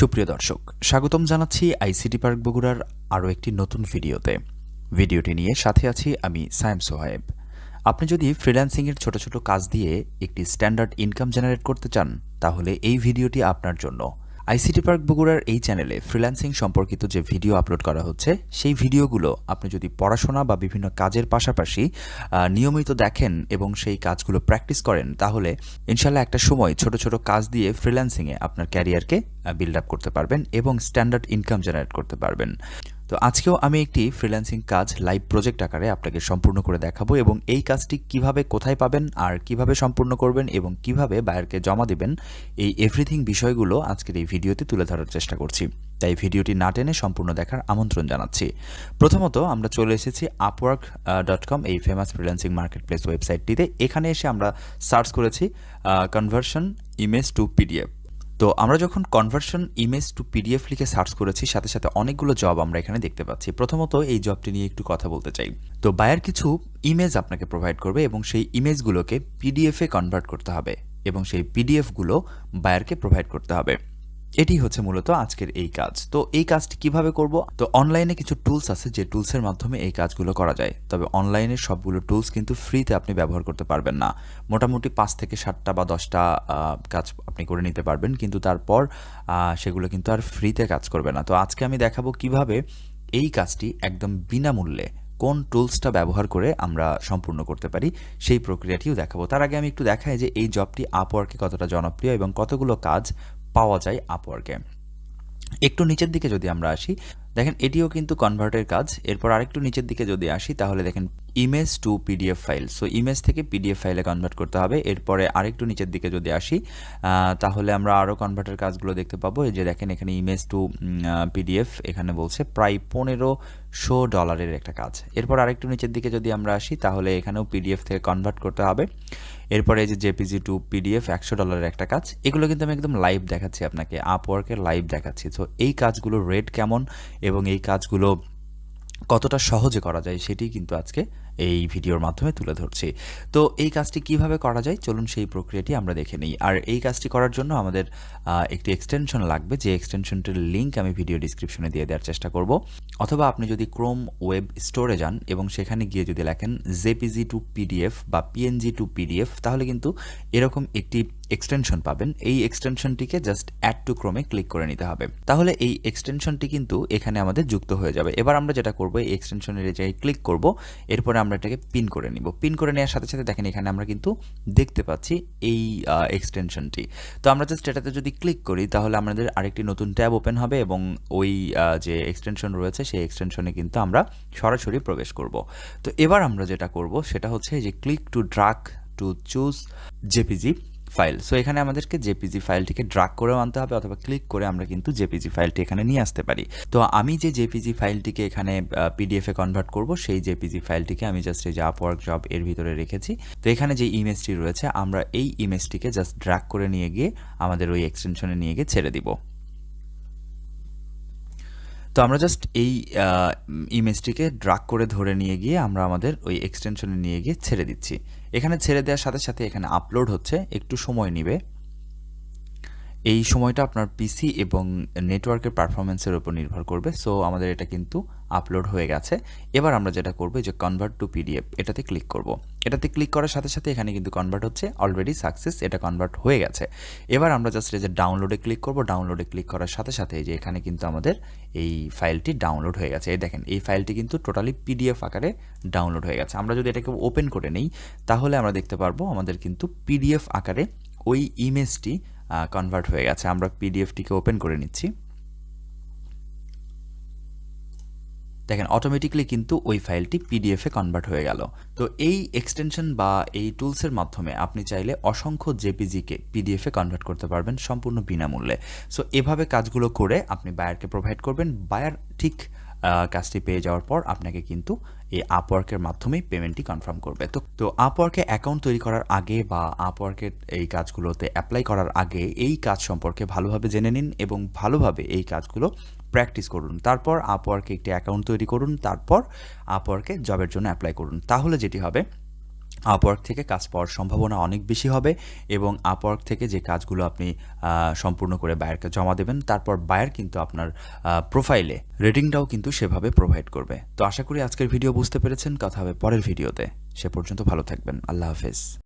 সুপ্রিয় দর্শক, স্বাগতম জানাচ্ছি আইসিটি পার্ক বগুড়ার আরও একটি নতুন ভিডিওতে। ভিডিওটি নিয়ে সাথে আছি আমি সায়েম সোহায়েব। আপনি যদি ফ্রিল্যান্সিংয়ের ছোট ছোট কাজ দিয়ে একটি স্ট্যান্ডার্ড ইনকাম জেনারেট করতে চান, তাহলে এই ভিডিওটি আপনার জন্য। আইসিটি পার্ক বগুড়ার এই চ্যানেলে ফ্রিল্যান্সিং সম্পর্কিত যে ভিডিও আপলোড করা হচ্ছে, সেই ভিডিওগুলো আপনি যদি পড়াশোনা বা বিভিন্ন কাজের পাশাপাশি নিয়মিত দেখেন এবং সেই কাজগুলো প্র্যাকটিস করেন, তাহলে ইনশাল্লাহ একটা সময় ছোট ছোট কাজ দিয়ে ফ্রিল্যান্সিংয়ে আপনার ক্যারিয়ারকে বিল্ড আপ করতে পারবেন এবং স্ট্যান্ডার্ড ইনকাম জেনারেট করতে পারবেন। তো আজকেও আমি একটি ফ্রিল্যান্সিং কাজ লাইভ প্রজেক্ট আকারে আপনাকে সম্পূর্ণ করে দেখাবো এবং এই কাজটি কীভাবে কোথায় পাবেন, আর কীভাবে সম্পূর্ণ করবেন এবং কীভাবে বায়ারকে জমা দেবেন, এই এভরিথিং বিষয়গুলো আজকের এই ভিডিওতে তুলে ধরার চেষ্টা করছি। তাই ভিডিওটি না টেনে সম্পূর্ণ দেখার আমন্ত্রণ জানাচ্ছি। প্রথমত আমরা চলে এসেছি আপওয়ার্ক ডট কম এই ফেমাস ফ্রিল্যান্সিং মার্কেট প্লেস ওয়েবসাইটটিতে এখানে এসে আমরা সার্চ করেছি কনভার্সন ইমেজ টু পিডিএফ তো আমরা যখন কনভার্সন ইমেজ টু পিডিএফ লিখে সার্চ করেছি, সাথে সাথে অনেকগুলো জব আমরা এখানে দেখতে পাচ্ছি। প্রথমত এই জবটি নিয়ে একটু কথা বলতে চাই। তো বায়ার কিছু ইমেজ আপনাকে প্রোভাইড করবে এবং সেই ইমেজগুলোকে পিডিএফে কনভার্ট করতে হবে এবং সেই পিডিএফগুলো বায়ারকে প্রোভাইড করতে হবে। এটি হচ্ছে মূলত আজকের এই কাজ। তো এই কাজটি কীভাবে করব? তো অনলাইনে কিছু টুলস আছে যে টুলসের মাধ্যমে এই কাজগুলো করা যায়। তবে অনলাইনে সবগুলো টুলস কিন্তু ফ্রিতে আপনি ব্যবহার করতে পারবেন না। মোটামুটি পাঁচ থেকে সাতটা বা দশটা কাজ আপনি করে নিতে পারবেন। কিন্তু তারপর সেগুলো কিন্তু আর ফ্রিতে কাজ করবে না। তো আজকে আমি দেখাবো কীভাবে এই কাজটি একদম বিনামূল্যে কোন টুলসটা ব্যবহার করে আমরা সম্পূর্ণ করতে পারি, সেই প্রক্রিয়াটিও দেখাবো। তার আগে আমি একটু দেখাই যে এই জবটি আপওয়ার্কে কতটা জনপ্রিয় এবং কতগুলো কাজ পাওয়া যায় আপওয়ার্কে একটু নিচের দিকে যদি আমরা আসি, দেখেন এটিও কিন্তু কনভার্টের কাজ। এরপর আরেকটু নিচের দিকে যদি আসি, তাহলে দেখেন image to PDF file so image থেকে পিডিএফ ফাইলে কনভার্ট করতে হবে। এরপরে আরেকটু নিচের দিকে যদি আসি তাহলে আমরা আরও কনভার্টের কাজগুলো দেখতে পাবো। এই যে দেখেন, এখানে ইমেজ টু পিডিএফ এখানে বলছে প্রায় পনেরোশো ডলারের একটা কাজ। এরপর আরেকটু নিচের দিকে যদি আমরা আসি, তাহলে এখানেও পিডিএফ থেকে কনভার্ট করতে হবে। এরপরে এই যে জেপিজি টু পিডিএফ একশো ডলারের একটা কাজ। এগুলো কিন্তু আমি একদম লাইভ দেখাচ্ছি আপনাকে আপওয়ার্কের লাইভ দেখাচ্ছি। তো এই কাজগুলো রেট কেমন এবং এই কাজগুলো কতটা সহজে করা যায় সেটি কিন্তু আজকে এই ভিডিওর মাধ্যমে তুলে ধরছি। তো এই কাজটি কীভাবে করা যায়? চলুন সেই প্রক্রিয়াটি আমরা দেখে নিই। আর এই কাজটি করার জন্য আমাদের একটি এক্সটেনশন লাগবে। যে এক্সটেনশনটির লিঙ্ক আমি ভিডিও ডিসক্রিপশনে দিয়ে দেওয়ার চেষ্টা করব। অথবা আপনি যদি ক্রোম ওয়েব স্টোরে যান এবং সেখানে গিয়ে যদি লেখেন জেপিজি টু পিডিএফ বা পিএনজি টু পিডিএফ তাহলে কিন্তু এরকম একটি এক্সটেনশন পাবেন। এই এক্সটেনশনটিকে just add to Chrome click করে নিতে হবে। তাহলে এই এক্সটেনশনটি কিন্তু এখানে আমাদের যুক্ত হয়ে যাবে। এবার আমরা যেটা করব, এই এক্সটেনশনের জায়গায় ক্লিক করব। এরপরে আমরা এটাকে পিন করে নিব। পিন করে নেওয়ার সাথে সাথে দেখেন এখানে আমরা কিন্তু দেখতে পাচ্ছি এই এক্সটেনশনটি তো আমরা জাস্ট এটাতে যদি ক্লিক করি, তাহলে আমাদের আরেকটি নতুন ট্যাব ওপেন হবে এবং ওই যে এক্সটেনশন রয়েছে, সেই এক্সটেনশনে কিন্তু আমরা সরাসরি প্রবেশ করব। তো এবার আমরা যেটা করব, সেটা হচ্ছে যে click to drag to choose JPG file so এখানে আমাদেরকে জেপিজি ফাইলটিকে ড্রাগ করেও আনতে হবে অথবা ক্লিক করে আমরা কিন্তু জেপিজি ফাইলটি এখানে নিয়ে আসতে পারি। তো আমি যে জেপিজি ফাইলটিকে এখানে পিডিএফে কনভার্ট করব, সেই জেপিজি ফাইলটিকে আমি জাস্ট এই যে আপওয়ার্ক জব এর ভিতরে রেখেছি। তো এখানে যে ইমেজটি রয়েছে, আমরা এই ইমেজটিকে জাস্ট ড্রাগ করে নিয়ে গিয়ে আমাদের ওই এক্সটেনশনে নিয়ে গিয়ে ছেড়ে দিব। তো আমরা জাস্ট এই ইমেজটিকে ড্রাগ করে ধরে নিয়ে গিয়ে আমরা আমাদের ওই এক্সটেনশনে নিয়ে গিয়ে ছেড়ে দিচ্ছি। এখানে ছেড়ে দেওয়ার সাথে সাথে এখানে আপলোড হচ্ছে একটু সময় নেবে। এই সময়টা আপনার পিসি এবং নেটওয়ার্কের পারফরমেন্সের উপর নির্ভর করবে। সো আমাদের এটা কিন্তু আপলোড হয়ে গেছে। এবার আমরা যেটা করব যে কনভার্ট টু পিডিএফ এটাতে ক্লিক করব। এটাতে ক্লিক করার সাথে সাথে এখানে কিন্তু কনভার্ট হচ্ছে অলরেডি সাকসেস এটা কনভার্ট হয়ে গেছে। এবার আমরা জাস্ট যে ডাউনলোডে ক্লিক করব ডাউনলোডে ক্লিক করার সাথে সাথে যে এখানে কিন্তু আমাদের এই ফাইলটি ডাউনলোড হয়ে গেছে। এই দেখেন, এই ফাইলটি কিন্তু টোটালি পিডিএফ আকারে ডাউনলোড হয়ে গেছে। আমরা যদি এটাকে ওপেন করে নেই, তাহলে আমরা দেখতে পারব আমাদের কিন্তু পিডিএফ আকারে ওই ইমেজটি কনভার্ট হয়ে গেছে। আমরা পিডিএফটিকে ওপেন করে নিচ্ছি। দেখেন অটোমেটিকলি কিন্তু ওই ফাইলটি পিডিএফে কনভার্ট হয়ে গেল। তো এই এক্সটেনশন বা এই টুলসের মাধ্যমে আপনি চাইলে অসংখ্য জেপিজিকে পিডিএফে কনভার্ট করতে পারবেন সম্পূর্ণ বিনামূল্যে। সো এভাবে কাজগুলো করে আপনি বায়ারকে প্রোভাইড করবেন। বায়ার ঠিক কাজটি পেয়ে যাওয়ার পর আপনাকে কিন্তু এই আপওয়ার্কের মাধ্যমেই পেমেন্টটি কনফার্ম করবে। তো তো আপওয়ার্কে অ্যাকাউন্ট তৈরি করার আগে বা আপওয়ার্কের এই কাজগুলোতে অ্যাপ্লাই করার আগে এই কাজ সম্পর্কে ভালোভাবে জেনে নিন এবং ভালোভাবে এই কাজগুলো প্র্যাকটিস করুন। তারপর আপওয়ার্কে একটি অ্যাকাউন্ট তৈরি করুন, তারপর আপওয়ার্কে জবের জন্য অ্যাপ্লাই করুন। তাহলে যেটি হবে আপওয়ার্ক থেকে কাজ পাওয়ার সম্ভাবনা অনেক বেশি হবে এবং আপওয়ার্ক থেকে যে কাজগুলো আপনি সম্পূর্ণ করে বায়ারকে জমা দেবেন, তারপর বায়ার কিন্তু আপনার প্রোফাইলে রেটিংটাও কিন্তু সেভাবে প্রোভাইড করবে। তো আশা করি আজকের ভিডিও বুঝতে পেরেছেন। কথা হবে পরের ভিডিওতে সে পর্যন্ত ভালো থাকবেন। আল্লাহ হাফেজ।